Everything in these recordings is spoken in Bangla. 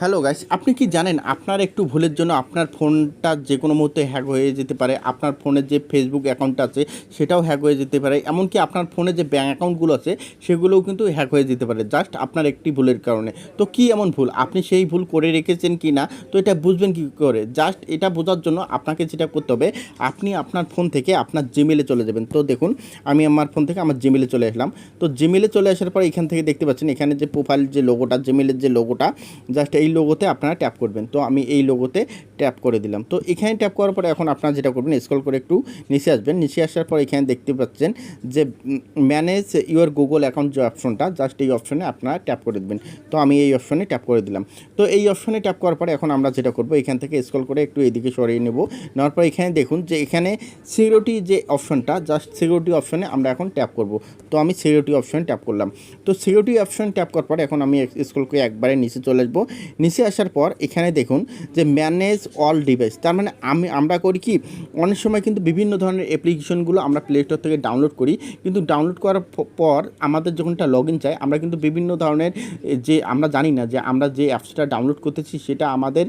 হ্যালো গাইস আপনি কি জানেন আপনার একটু ভুলের জন্য আপনার ফোনটা যে কোনো মুহূর্তে হ্যাক হয়ে যেতে পারে? আপনার ফোনের যে ফেসবুক অ্যাকাউন্ট আছে, সেটাও হ্যাক হয়ে যেতে পারে। এমনকি আপনার ফোনে যে ব্যাঙ্ক অ্যাকাউন্টগুলো আছে, সেগুলোও কিন্তু হ্যাক হয়ে যেতে পারে। জাস্ট আপনার একটি ভুলের কারণে। তো কি এমন ভুল? আপনি সেই ভুল করে রেখেছেন কি না? তো এটা বুঝবেন কি করে? জাস্ট এটা বোঝার জন্য আপনাকে যেটা করতে হবে, আপনি আপনার ফোন থেকে আপনার জিমেলে চলে যাবেন। তো দেখুন, আমি আমার ফোন থেকে আমার জিমেলে চলে আসলাম। তো জিমেলে চলে আসার পর এখান থেকে দেখতে পাচ্ছেন, এখানে যে প্রোফাইল যে লোগোটা জিমেলের যে লোগোটা জাস্ট এই লোগোতে আপনারা ট্যাপ করবেন। তো আমি এই লোগোতে ট্যাপ করে দিলাম। তো এখানে ট্যাপ করার পরে এখন আপনারা যেটা করবেন স্ক্রল করে একটু নিচে আসবেন। নিচে আসার পর এখানে দেখতে পাচ্ছেন যে ম্যানেজ ইউর গুগল অ্যাকাউন্ট যে অপশনটা জাস্ট এই অপশনে আপনারা ট্যাপ করে দেবেন। তো আমি এই অপশনে ট্যাপ করে দিলাম। তো এই অপশনে ট্যাপ করার পরে এখন আমরা যেটা করব, এখান থেকে স্ক্রল করে একটু এদিকে সরিয়ে নেব। নেওয়ার পর এখানে দেখুন যে, এখানে সিকিউরিটি যে অপশনটা জাস্ট সিকিউরিটি অপশনে আমরা এখন ট্যাপ করব। তো আমি সিকিউরিটি অপশনে ট্যাপ করলাম। তো সিকিউরিটি অপশন ট্যাপ করার পর এখন আমি স্ক্রল করে একবারে নিচে চলে আসব। নিচে আসার পর এখানে দেখুন যে ম্যানেজ অল ডিভাইস তার মানে আমি, আমরা করি কি, অনেক সময় কিন্তু বিভিন্ন ধরনের অ্যাপ্লিকেশনগুলো আমরা প্লে স্টোর থেকে ডাউনলোড করি, কিন্তু ডাউনলোড করার পর আমাদের যখন যখনটা লগ ইন চাই, আমরা কিন্তু বিভিন্ন ধরনের যে আমরা জানি না যে আমরা যে অ্যাপসটা ডাউনলোড করতেছি, সেটা আমাদের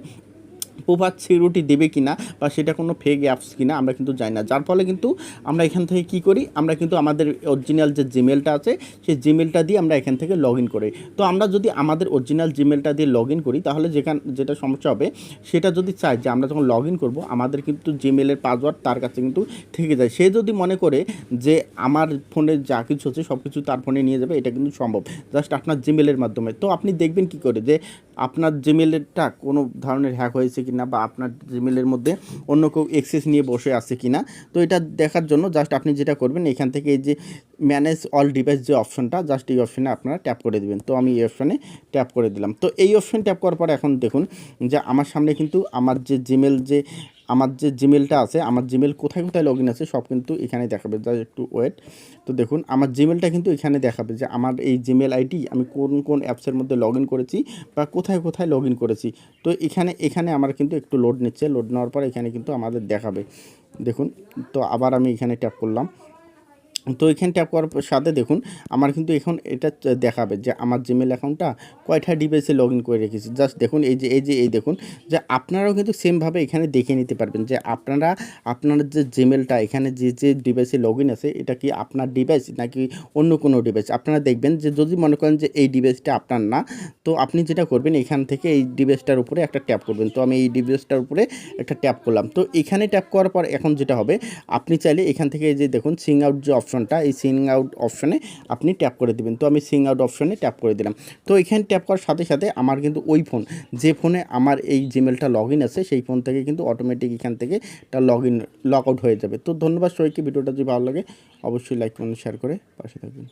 প্রভাত সিকিউরিটি দেবে কিনা বা সেটা কোনো ফেক অ্যাপস কিনা আমরা কিন্তু জানি না। যার ফলে কিন্তু আমরা এখান থেকে কি করি? আমরা কিন্তু আমাদের অরিজিনাল যে জিমেলটা আছে, সেই জিমেলটা দিয়ে আমরা এখান থেকে লগ ইন করি। তো আমরা যদি আমাদের অরিজিনাল জিমেলটা দিয়ে লগ ইন করি, তাহলে যেখান, যেটা সমস্যা হবে, সেটা যদি চাই যে আমরা যখন লগ ইন করব, আমাদের কিন্তু জিমেলের পাসওয়ার্ড তার কাছে কিন্তু থেকে যায়। সে যদি মনে করে যে আমার ফোনে যা কিছু আছে সব কিছু তার ফোনে নিয়ে যাবে, এটা কিন্তু সম্ভব। জাস্ট আপনার জিমেলের মাধ্যমে। তো আপনি দেখবেন কি করে যে আপনার জিমেলেরটা কোনো ধরনের হ্যাক হয়েছে কি না বা আপনার জিমেলের মধ্যে অন্য কেউ এক্সেস নিয়ে বসে আছে কি না তো এটা দেখার জন্য জাস্ট আপনি যেটা করবেন, এখান থেকে এই যে ম্যানেজ অল ডিভাইস যে অপশনটা জাস্ট এই অপশনে আপনারা ট্যাপ করে দেবেন। তো আমি এই অপশনে ট্যাপ করে দিলাম। তো এই অপশন ট্যাপ করার পর এখন দেখুন যে আমার সামনে কিন্তু আমার যে জিমেল যে আমার যে জিমেলটা আছে, আমার জিমেল কোথায় কোথায় লগ ইন আছে সব কিন্তু এখানে দেখাবে যা একটু ওয়েট তো দেখুন, আমার জিমেলটা কিন্তু এখানে দেখাবে যে আমার এই জিমেল আইডি আমি কোন কোন অ্যাপসের মধ্যে লগ ইন করেছি বা কোথায় কোথায় লগ ইন করেছি। তো এখানে এখানে আমার কিন্তু একটু লোড নিচ্ছে লোড নেওয়ার পর এখানে কিন্তু আমাদের দেখাবে। দেখুন, তো আবার আমি এখানে ট্যাপ করলাম। তো এখানে ট্যাপ করার সাথে দেখুন, আমার কিন্তু এখন এটা দেখাবে যে আমার জিমেল অ্যাকাউন্টটা কয়টা ডিভাইসে লগ ইন করে রেখেছি। জাস্ট দেখুন, এই যে এই যে, এই দেখুন, যে আপনারাও কিন্তু সেমভাবে এখানে দেখে নিতে পারবেন যে আপনারা, আপনার যে জিমেলটা এখানে যে যে ডিভাইসে লগ ইন আছে, এটা কি আপনার ডিভাইস নাকি অন্য কোনো ডিভাইস আপনারা দেখবেন যে যদি মনে করেন যে এই ডিভাইসটা আপনার না, তো আপনি যেটা করবেন, এখান থেকে এই ডিভাইসটার উপরে একটা ট্যাপ করবেন। তো আমি এই ডিভাইসটার উপরে একটা ট্যাপ করলাম। তো এখানে ট্যাপ করার পর এখন যেটা হবে, আপনি চাইলে এখান থেকে এই যে দেখুন সিং আউট যে অপশনটা, এই সিং আউট অপশনে আপনি ট্যাপ করে দেবেন। তো আমি সিং আউট অপশনে ট্যাপ করে দিলাম। তো এখানে ট্যাপ করার সাথে সাথে আমার কিন্তু ওই ফোন, যে ফোনে আমার এই জিমেলটা লগ ইন আছে, সেই ফোন থেকে কিন্তু অটোমেটিক এখান থেকে তার লগ ইন লগ আউট হয়ে যাবে। তো ধন্যবাদ সবাইকে, ভিডিওটা যদি ভালো লাগে, অবশ্যই লাইক করুন শেয়ার করে পাশে থাকবেন।